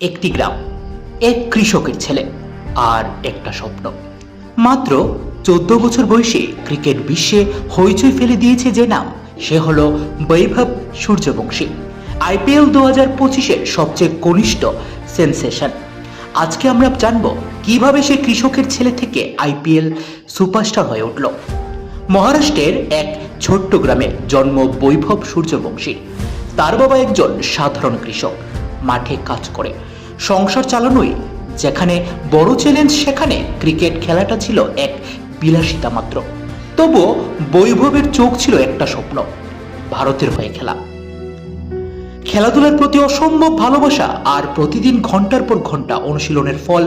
একটি গ্রাম, এক কৃষকের ছেলে আর একটা স্বপ্ন। মাত্র চোদ্দ বছর বয়সে ক্রিকেট বিশ্বে হইচই ফেলে দিয়েছে যে নাম, সে হলো বৈভব সূর্যবংশী। আইপিএল দু হাজার পঁচিশের সবচেয়ে কনিষ্ঠ সেন্সেশন। আজকে আমরা জানব কীভাবে সে কৃষকের ছেলে থেকে আইপিএল সুপারস্টার হয়ে উঠল। মহারাষ্ট্রের এক ছোট্ট গ্রামে জন্ম বৈভব সূর্যবংশী। তার বাবা একজন সাধারণ কৃষক, মাঠে কাজ করে। সংসার চালানোই, যেখানে বড় চ্যালেঞ্জ সেখানে ক্রিকেট খেলাটা ছিল এক বিলাসিতা মাত্র। তবুও বৈভবের চোখ ছিল একটা স্বপ্ন, ভারতের হয়ে খেলা। খেলাধুলার প্রতি অসম্ভব ভালোবাসা আর প্রতিদিন ঘণ্টার পর ঘণ্টা অনুশীলনের ফল,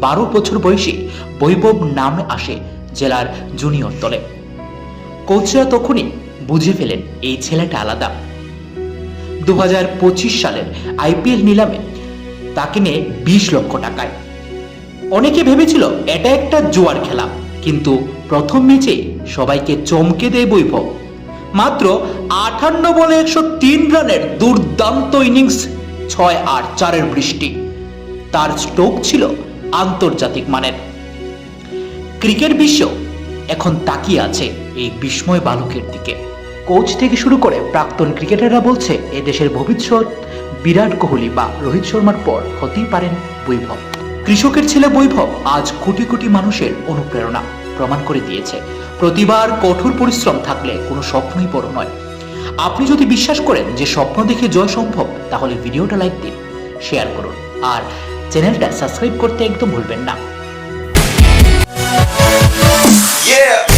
বারো বছর বয়সে বৈভব নামে আসে জেলার জুনিয়র দলে। কোচরা তখনই বুঝে ফেলেন, এই ছেলেটা আলাদা। দু হাজার পঁচিশ সালের আইপিএল নিলামে তাকে নিয়ে বিশ লক্ষ টাকায়। অনেকে ভেবেছিল এটা একটা জোয়ার খেলা, কিন্তু প্রথম ম্যাচে সবাইকে চমকে দেয় বৈভব। মাত্র আটান্ন বলে একশো তিন রানের দুর্দান্ত ইনিংস ছয় আর চারের বৃষ্টি। তার স্ট্রোক ছিল আন্তর্জাতিক মানের। ক্রিকেট বিশ্ব এখন তাকিয়ে আছে এই বিস্ময় বালকের দিকে। কোচ থেকে শুরু করে প্রাক্তন ক্রিকেটাররা বলছে এ দেশের ভবিষ্যৎ বিরাট কোহলি বা রোহিত শর্মার পর হতেই পারেন বৈভব। কৃষকের ছেলে বৈভব আজ কোটি কোটি মানুষের অনুপ্রেরণা প্রমাণ করে দিয়েছে। প্রতিবার কঠোর পরিশ্রম থাকলে কোনো স্বপ্নই বড় নয়। আপনি যদি বিশ্বাস করেন যে স্বপ্ন দেখে জয় সম্ভব, তাহলে ভিডিওটা লাইক দিন, শেয়ার করুন, আর চ্যানেলটা সাবস্ক্রাইব করতে একদম ভুলবেন না। Yeah!